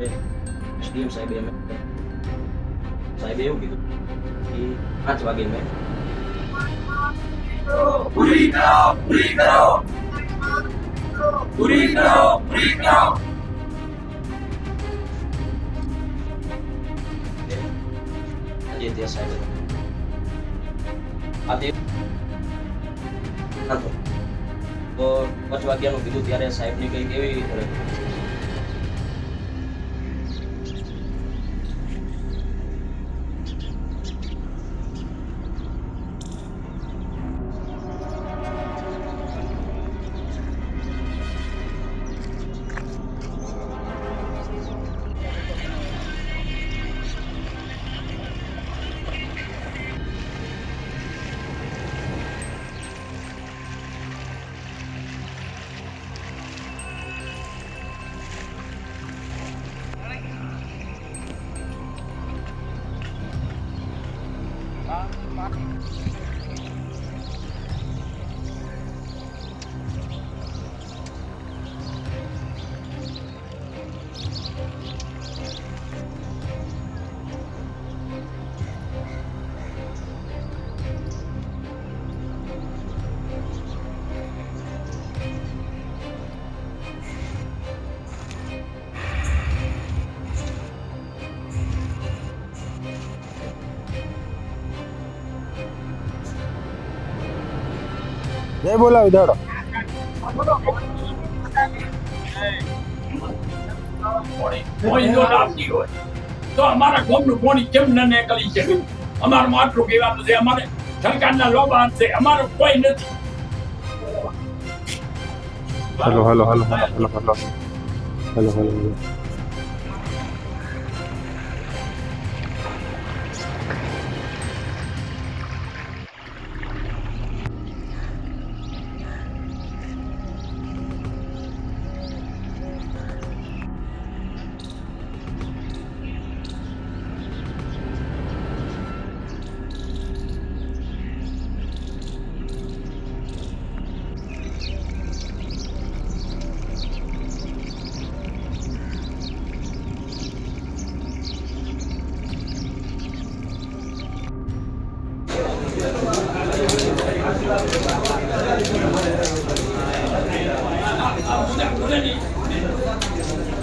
Eh, SMP SDM saya BM eh. saya BM gitu di kan sebagai BM Burikau, burikau, burikau, burikau. Aja dia saya. Ati, nanti. Kau oh, kau coba kian itu tiada saya punya kayak kayak જય બોલાવી દાડો. તો અમારા ગામનું પાણી કેમ ન નીકળી છે? અમારું આટલું કહેવાનું છે અમારે સરકારના લોબાન છે અમારું કોઈ નથી. Hello hello hello hello hello hello hello hello. あなたは祖父でありません。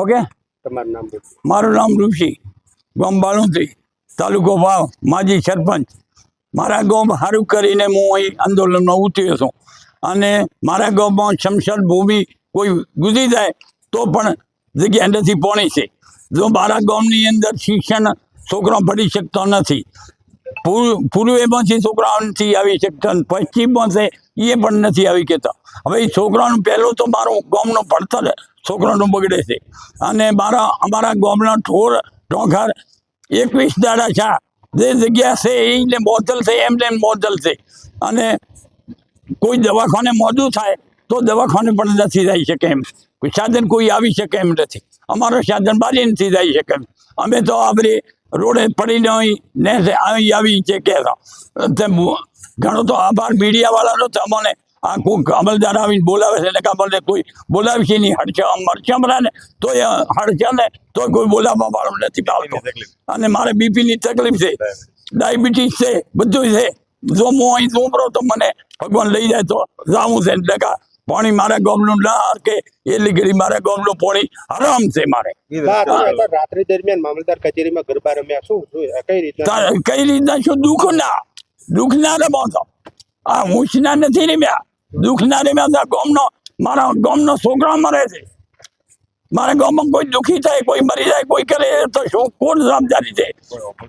okay? તમારું નામ મારું નામ ઋષિ ગામ બાલુંત્રી તાલુકો વાવ માજી સરપંચ. મારા ગામ સારું કરીને હું અહીં આંદોલનમાં ઉતર્યો છું. અને મારા ગામમાં શમશાન ભૂમિ કોઈ ગુજરી જાય તો પણ જગ્યા નથી પોણી છે. જો મારા ગામની અંદર શિક્ષણ છોકરો ભણી શકતો નથી. પૂર્વ પૂર્વેમાંથી છોકરાઓ નથી આવી શકતા પશ્ચિમમાં છે એ પણ નથી આવી કહેતા. હવે એ છોકરાનું પહેલું તો મારું ગામનું ભણતર છોકરાનું બગડે છે. અને મારા, અમારા ગામના ઠોર ઢોંખર એકવીસ દાડા છે. જે જગ્યા છે એને બોતલ છે એમ બોતલ છે. અને કોઈ દવાખાને મોડું થાય, તો દવાખાને પણ નથી જઈ શકે એમ. કોઈ સાધન કોઈ આવી શકે એમ નથી. અમારું સાધન બારી નથી જઈ શકે એમ. અમે તો આપણે રોડે પડીને અહીં ને અહીં આવી છે કે તેમ ઘણો તો આભાર મીડિયાવાળાનો તો અમને આ કોઈક અમલદાર આવીને બોલાવે છે એટલે કે અમલને કોઈ બોલાવે છે નહીં હડચા મરચા ને તો એ હડચા ને તો કોઈ બોલાવવા વાળો નથી આવતો અને મારે બીપીની તકલીફ છે ડાયાબિટીસ છે બધું છે. જો હું અહીં ઉમરો તો મને ભગવાન લઈ જાય તો જાવું છે. ટકા પાણી મારા ગમનું ના કે એટલી ઘડી મારા ગમનું પાણી આરામ છે મારે. રાત્રિ દરમિયાન મામલતદાર કચેરીમાં ગરબા રમ્યા શું? શું કઈ રીતના? કઈ રીતના શું? દુઃખ ના દુઃખ ના રમો તો આ હુંશના નથી રમ્યા. દુઃખ ના રમ્યા તો ગામનો, મારા ગામનો છોકરા મરે છે. મારા ગામમાં કોઈ દુઃખી થાય, કોઈ મરી જાય, કોઈ કરે, તો શું, કોણ જવાબદારી છે?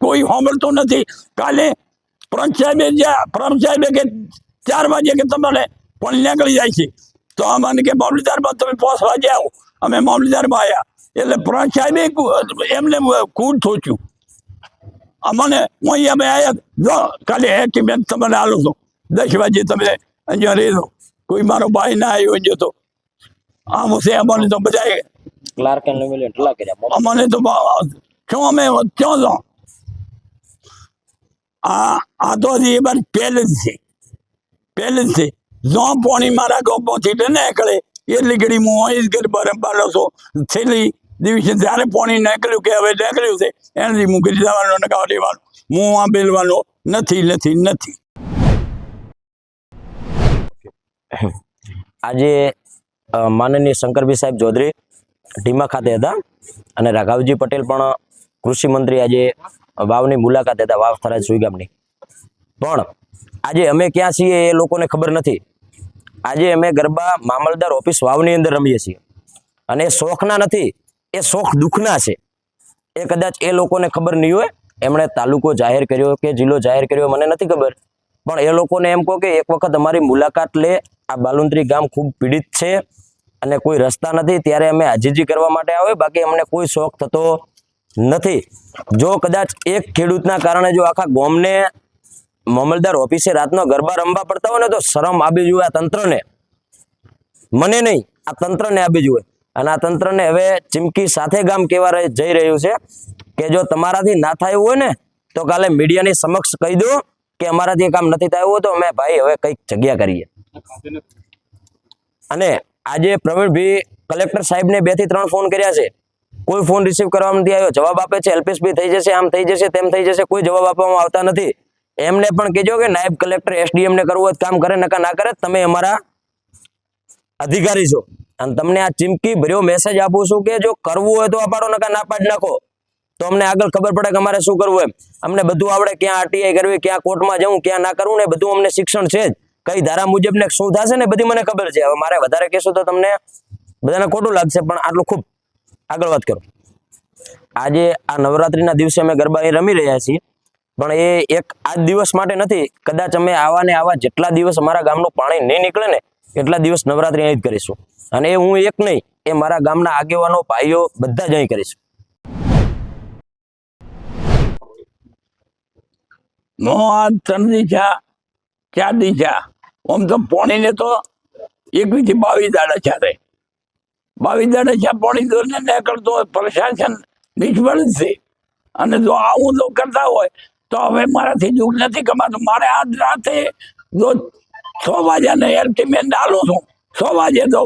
કોઈ સાંભળતું નથી. કાલે પ્રમ સાહેબે જ્યાં પ્રમ સાહેબે કે ચાર વાગે કે તમારે પણ નીકળી જાય છે. તો અમને કે મામલતદારમાં તમે પાંચ વાગે આવો. અમે મામલતદારમાં આવ્યા એટલે પ્રંચ સાહેબે એમને ખૂબ થોચ્યું અમને, હું અહીંયા અમે આવ્યા જો, કાલે મેં તમને આલો છો. દસ વાગે તમે અહીંયા રહેજો કોઈ મારો ભાઈ ના આવ્યો અહીંયા તો. આમ છે અમને તો બધા ક્લાર્ક એન્ડ મિલિયન ટલા કર્યા અમને તો શું અમે ક્યાં છો આ આ તો હજી એ બાર પહેલે જ છે. પહેલે જ છે. જો પાણી મારા ગામમાંથી તો નીકળે. એટલી ઘડી હું અહીં ઘર બાર છો છેલ્લી દિવસે જ્યારે પોણી નીકળ્યું કે હવે નીકળ્યું છે એનાથી મૂકી દેવાનું નકાવા દેવાનું. હું આ બેલવાનો નથી નથી નથી. આજે માનનીય શંકરભાઈ સાહેબ ચૌધરી ઢીમા ખાતે હતા અને રાઘવજી પટેલ પણ કૃષિ મંત્રી આજે વાવની મુલાકાત હતા, વાવ થરાજ સુઈગામની પણ આજે અમે ક્યાં છીએ એ લોકોને ખબર નથી. આજે અમે ગરબા મામલદાર ઓફિસ વાવની અંદર રમીએ છીએ. અને એ શોખના નથી, એ શોખ દુઃખના છે. એ કદાચ એ લોકોને ખબર નહીં હોય, એમણે તાલુકો જાહેર કર્યો કે જિલ્લો જાહેર કર્યો, મને નથી ખબર. પણ એ લોકોને એમ કહો કે એક વખત અમારી મુલાકાત લે આ બાલુંદ્રી ગામ ખૂબ પીડિત છે અને કોઈ રસ્તા નથી, ત્યારે અમે આજીજી કરવા માટે આવે, બાકી અમને કોઈ શોખ થતો નથી. જો કદાચ એક ખેડૂતના કારણે જો આખા ગોમને મામલદાર ઓફિસે રાતનો ગરબા રમવા પડતા હોય ને, તો શરમ આવી જુએ આ તંત્રને. મને નહીં, આ તંત્રને આપી જુએ. અને આ તંત્રને હવે ચીમકી સાથે ગામ કેવા જઈ રહ્યું છે કે જો તમારાથી ના થયું હોય ને, તો કાલે મીડિયાની સમક્ષ કહી દો કે અમારાથી કામ નથી થયું હોય, તો અમે ભાઈ હવે કંઈક જગ્યા કરીએ. અને આજે પ્રવીણભાઈ કલેક્ટર સાહેબને બેથી ત્રણ ફોન કર્યા છે. કોઈ ફોન રિસીવ કરવામાં નથી આવ્યો. જવાબ આપે છે એલપીએસપી થઈ જશે, આમ થઈ જશે, તેમ થઈ જશે, કોઈ જવાબ આપવામાં આવતા નથી. એમને પણ કહેજો કે નાયબ કલેક્ટર એસડીએમ ને કરવું હોય કામ કરે નકા ના કરે, તમે અમારા અધિકારી છો. અને તમને આ ચીમકી ભર્યો મેસેજ આપું છું કે જો કરવું હોય તો અપાડો નકા ના પાડી નાખો. તો અમને આગળ ખબર પડે કે અમારે શું કરવું એમ. અમને બધું આવડે, ક્યાં આરટીઆઈ કરવી, ક્યાં કોર્ટમાં જવું, ક્યાં ના કરવું ને બધું અમને શિક્ષણ છે જ. કઈ ધારા મુજબ ને શું થશે ને બધી મને ખબર છે. હવે મારે વધારે કહેશો તો તમને બધાને ખોટું લાગશે, પણ આટલું ખૂબ. આગળ વાત કરો. આજે આ નવરાત્રિના દિવસે અમે ગરબા એ રમી રહ્યા છીએ, પણ એ એક આજ દિવસ માટે નથી. કદાચ અમે આવા ને આવા જેટલા દિવસ અમારા ગામનું પાણી નહીં નીકળે ને, એટલા દિવસ નવરાત્રી અહીં જ કરીશું. અને એ હું એક નહીં, એ મારા ગામના આગેવાનો, ભાઈઓ બધા જ અહીં કરીશું. નો આ ત્રણ દિશા ચાર દિશા આમ તો પોણીને તો એકવી બીજી બાવીસ દાડા છે રે બાવીસ દાડા છે પોણી દોરને નીકળતો હોય, પ્રશાસન નિષ્ફળ છે. અને જો આવું જો કરતા હોય, તો હવે મારાથી દુઃખ નથી કમાતું. મારે આજ રાતે જો છ વાગ્યા ને એલ્ટિમેટ ડાલું છું. છ વાગે તો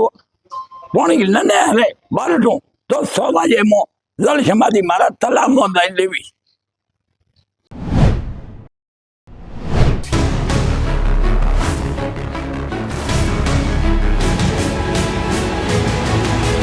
પોણી નને હવે બારઠું તો છ વાગે મો જળ સમાધિ મારા તલાવમાં લઈ દેવી